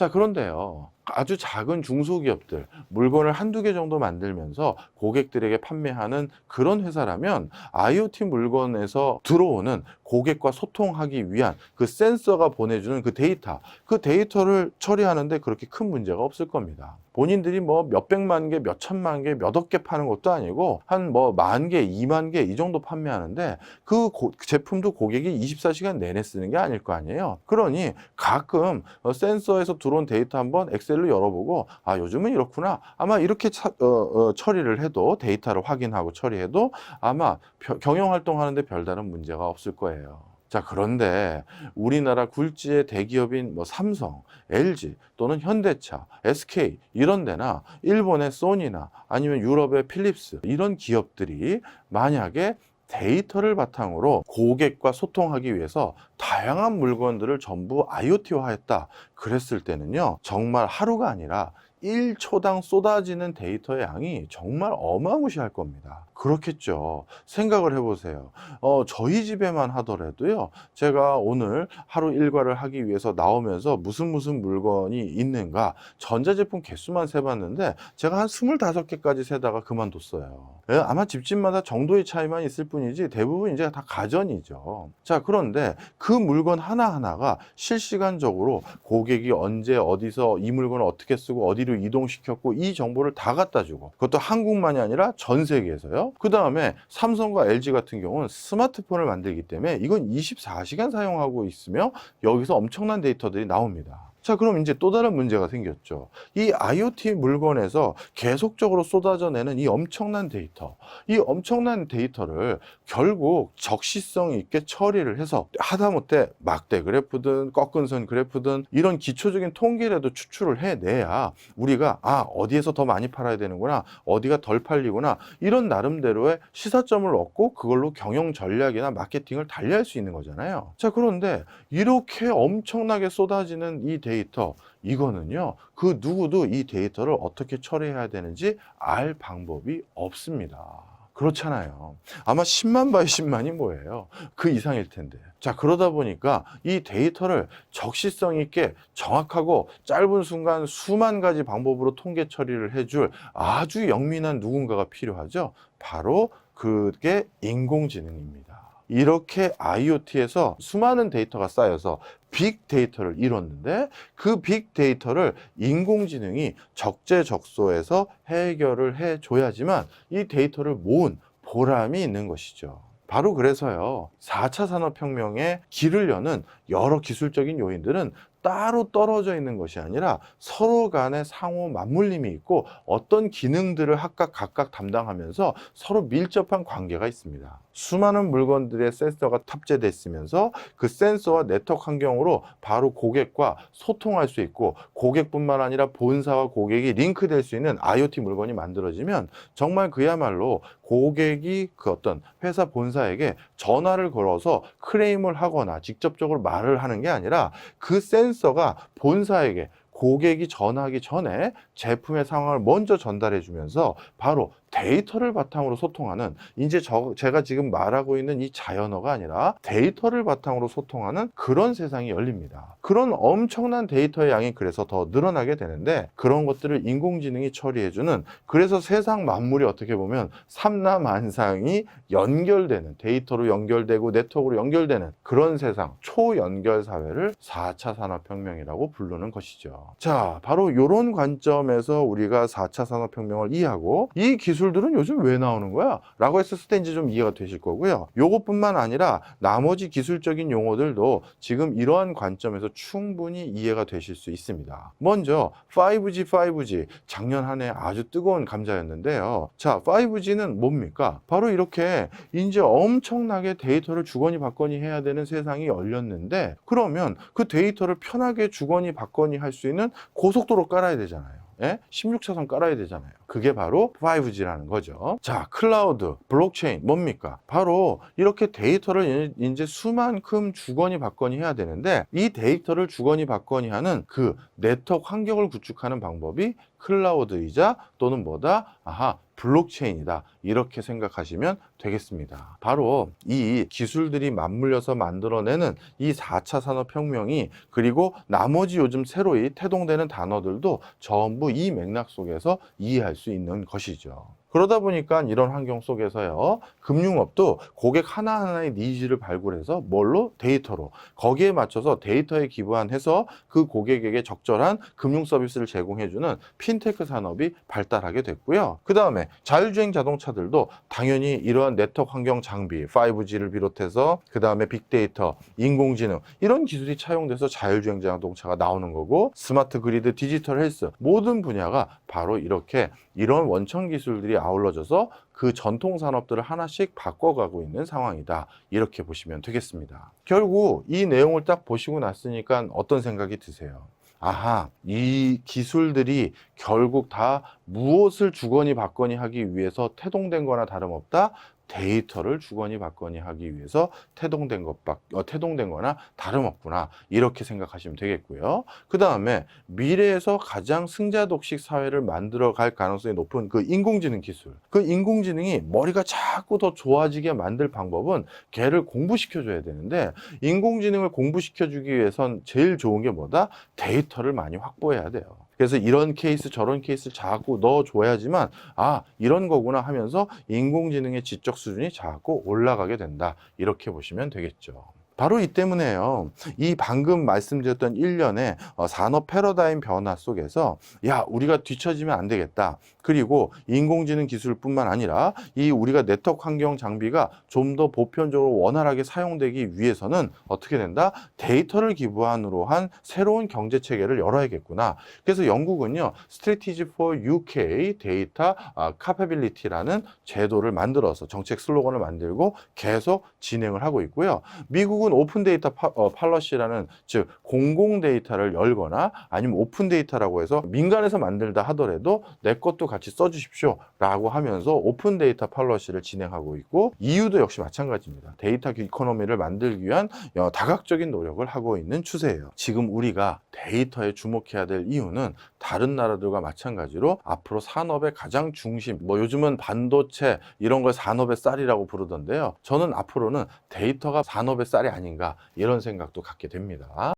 자, 그런데요. 아주 작은 중소기업들, 물건을 한두 개 정도 만들면서 고객들에게 판매하는 그런 회사라면 IoT 물건에서 들어오는 고객과 소통하기 위한 그 센서가 보내주는 그 데이터, 그 데이터를 처리하는데 그렇게 큰 문제가 없을 겁니다. 본인들이 뭐 몇백만 개, 몇천만 개, 몇억 개 파는 것도 아니고 한 뭐 만 개, 이만 개 이 정도 판매하는데 그 고- 제품도 고객이 24시간 내내 쓰는 게 아닐 거 아니에요. 그러니 가끔 어, 센서에서 들어온 데이터 한번 엑셀 로 열어보고 아 요즘은 이렇구나 아마 이렇게 차- 어, 어, 처리를 해도 데이터를 확인하고 처리해도 아마 벼- 경영 활동하는데 별다른 문제가 없을 거예요. 자 그런데 우리나라 굴지의 대기업인 뭐 삼성, LG 또는 현대차, SK 이런 데나 일본의 소니나 아니면 유럽의 필립스 이런 기업들이 만약에 데이터를 바탕으로 고객과 소통하기 위해서 다양한 물건들을 전부 IoT화했다. 그랬을 때는요, 정말 하루가 아니라 1초당 쏟아지는 데이터의 양이 정말 어마무시할 겁니다. 그렇겠죠. 생각을 해보세요. 어, 저희 집에만 하더라도요, 제가 오늘 하루 일과를 하기 위해서 나오면서 무슨 무슨 물건이 있는가, 전자제품 개수만 세봤는데, 제가 한 25개까지 세다가 그만뒀어요. 예, 아마 집집마다 정도의 차이만 있을 뿐이지, 대부분 이제 다 가전이죠. 자, 그런데 그 물건 하나하나가 실시간적으로 고객이 언제, 어디서 이 물건을 어떻게 쓰고, 어디로 이동시켰고, 이 정보를 다 갖다 주고, 그것도 한국만이 아니라 전 세계에서요. 그 다음에 삼성과 LG 같은 경우는 스마트폰을 만들기 때문에 이건 24시간 사용하고 있으며 여기서 엄청난 데이터들이 나옵니다. 자, 그럼 이제 또 다른 문제가 생겼죠. 이 IoT 물건에서 계속적으로 쏟아져내는 이 엄청난 데이터, 이 엄청난 데이터를 결국 적시성 있게 처리를 해서 하다못해 막대 그래프든 꺾은 선 그래프든 이런 기초적인 통계라도 추출을 해내야 우리가 아, 어디에서 더 많이 팔아야 되는구나, 어디가 덜 팔리구나, 이런 나름대로의 시사점을 얻고 그걸로 경영 전략이나 마케팅을 달리할 수 있는 거잖아요. 자, 그런데 이렇게 엄청나게 쏟아지는 이 데이터, 이거는요, 그 누구도 이 데이터를 어떻게 처리해야 되는지 알 방법이 없습니다. 그렇잖아요. 아마 10만 바이 10만이 뭐예요? 그 이상일 텐데. 자, 그러다 보니까 이 데이터를 적시성 있게 정확하고 짧은 순간 수만 가지 방법으로 통계 처리를 해줄 아주 영민한 누군가가 필요하죠. 바로 그게 인공지능입니다. 이렇게 IoT에서 수많은 데이터가 쌓여서 빅데이터를 이뤘는데 그 빅데이터를 인공지능이 적재적소에서 해결을 해줘야지만 이 데이터를 모은 보람이 있는 것이죠. 바로 그래서요, 4차 산업혁명의 길을 여는 여러 기술적인 요인들은 따로 떨어져 있는 것이 아니라 서로 간에 상호 맞물림이 있고 어떤 기능들을 각각 각각 담당하면서 서로 밀접한 관계가 있습니다. 수많은 물건들의 센서가 탑재됐으면서 그 센서와 네트워크 환경으로 바로 고객과 소통할 수 있고 고객뿐만 아니라 본사와 고객이 링크될 수 있는 IoT 물건이 만들어지면 정말 그야말로 고객이 그 어떤 회사 본사에게 전화를 걸어서 크레임을 하거나 직접적으로 말을 하는 게 아니라 그 센서가 본사에게 고객이 전화하기 전에 제품의 상황을 먼저 전달해 주면서 바로 데이터를 바탕으로 소통하는 이제 저 제가 지금 말하고 있는 이 자연어가 아니라 데이터를 바탕으로 소통하는 그런 세상이 열립니다. 그런 엄청난 데이터의 양이 그래서 더 늘어나게 되는데 그런 것들을 인공지능이 처리해 주는 그래서 세상 만물이 어떻게 보면 삼라만상이 연결되는 데이터로 연결되고 네트워크로 연결되는 그런 세상 초연결 사회를 4차 산업혁명이라고 부르는 것이죠. 자, 바로 이런 관점에서 우리가 4차 산업혁명을 이해하고 이 기술들은 요즘 왜 나오는 거야? 라고 했을 때 이제 좀 이해가 되실 거고요. 요것뿐만 아니라 나머지 기술적인 용어들도 지금 이러한 관점에서 충분히 이해가 되실 수 있습니다. 먼저 5G, 5G 작년 한 해 아주 뜨거운 감자였는데요. 자, 5G는 뭡니까? 바로 이렇게 이제 엄청나게 데이터를 주거니 받거니 해야 되는 세상이 열렸는데 그러면 그 데이터를 편하게 주거니 받거니 할 수 있는 고속도로 깔아야 되잖아요. 예? 16차선 깔아야 되잖아요. 그게 바로 5G라는 거죠. 자, 클라우드, 블록체인 뭡니까? 바로 이렇게 데이터를 이제 수만큼 주거니 받거니 해야 되는데 이 데이터를 주거니 받거니 하는 그 네트워크 환경을 구축하는 방법이 클라우드이자 또는 뭐다? 아하, 블록체인이다. 이렇게 생각하시면 되겠습니다. 바로 이 기술들이 맞물려서 만들어내는 이 4차 산업혁명이 그리고 나머지 요즘 새로이 태동되는 단어들도 전부 이 맥락 속에서 이해할 수 있는 것이죠. 그러다 보니까 이런 환경 속에서요, 금융업도 고객 하나하나의 니즈를 발굴해서 뭘로? 데이터로. 거기에 맞춰서 데이터에 기반해서 그 고객에게 적절한 금융 서비스를 제공해주는 핀테크 산업이 발달하게 됐고요. 그 다음에 자율주행 자동차들도 당연히 이러한 네트워크 환경 장비, 5G를 비롯해서 그 다음에 빅데이터, 인공지능 이런 기술이 차용돼서 자율주행 자동차가 나오는 거고 스마트 그리드, 디지털 헬스 모든 분야가 바로 이렇게 이런 원천 기술들이 아울러져서 그 전통 산업들을 하나씩 바꿔가고 있는 상황이다. 이렇게 보시면 되겠습니다. 결국 이 내용을 딱 보시고 났으니까 어떤 생각이 드세요? 아하, 이 기술들이 결국 다 무엇을 주거니 받거니 하기 위해서 태동된 거나 다름없다? 데이터를 주거니 받거니 하기 위해서 태동된 것밖, 어, 태동된 거나 다름없구나. 이렇게 생각하시면 되겠고요. 그 다음에 미래에서 가장 승자 독식 사회를 만들어 갈 가능성이 높은 그 인공지능 기술. 그 인공지능이 머리가 자꾸 더 좋아지게 만들 방법은 걔를 공부시켜줘야 되는데 인공지능을 공부시켜주기 위해선 제일 좋은 게 뭐다? 데이터를 많이 확보해야 돼요. 그래서 이런 케이스 저런 케이스를 자꾸 넣어줘야지만 아 이런 거구나 하면서 인공지능의 지적 수준이 자꾸 올라가게 된다 이렇게 보시면 되겠죠. 바로 이 때문에요. 이 방금 말씀드렸던 일련의 어, 산업 패러다임 변화 속에서 야 우리가 뒤처지면 안 되겠다. 그리고 인공지능 기술뿐만 아니라 이 우리가 네트워크 환경 장비가 좀 더 보편적으로 원활하게 사용되기 위해서는 어떻게 된다? 데이터를 기반으로 한 새로운 경제 체계를 열어야겠구나. 그래서 영국은요, Strategy for UK Data Capability라는 제도를 만들어서 정책 슬로건을 만들고 계속 진행을 하고 있고요. 미국은 오픈 데이터 팔러시라는 즉 공공 데이터를 열거나 아니면 오픈 데이터라고 해서 민간에서 만들다 하더라도 내 것도 같이 써주십시오라고 하면서 오픈 데이터 팔러시를 진행하고 있고 EU도 역시 마찬가지입니다. 데이터 이코노미를 만들기 위한 어, 다각적인 노력을 하고 있는 추세예요. 지금 우리가 데이터에 주목해야 될 이유는 다른 나라들과 마찬가지로 앞으로 산업의 가장 중심, 뭐 요즘은 반도체 이런 걸 산업의 쌀이라고 부르던데요. 저는 앞으로는 데이터가 산업의 쌀이 아닌가 이런 생각도 갖게 됩니다.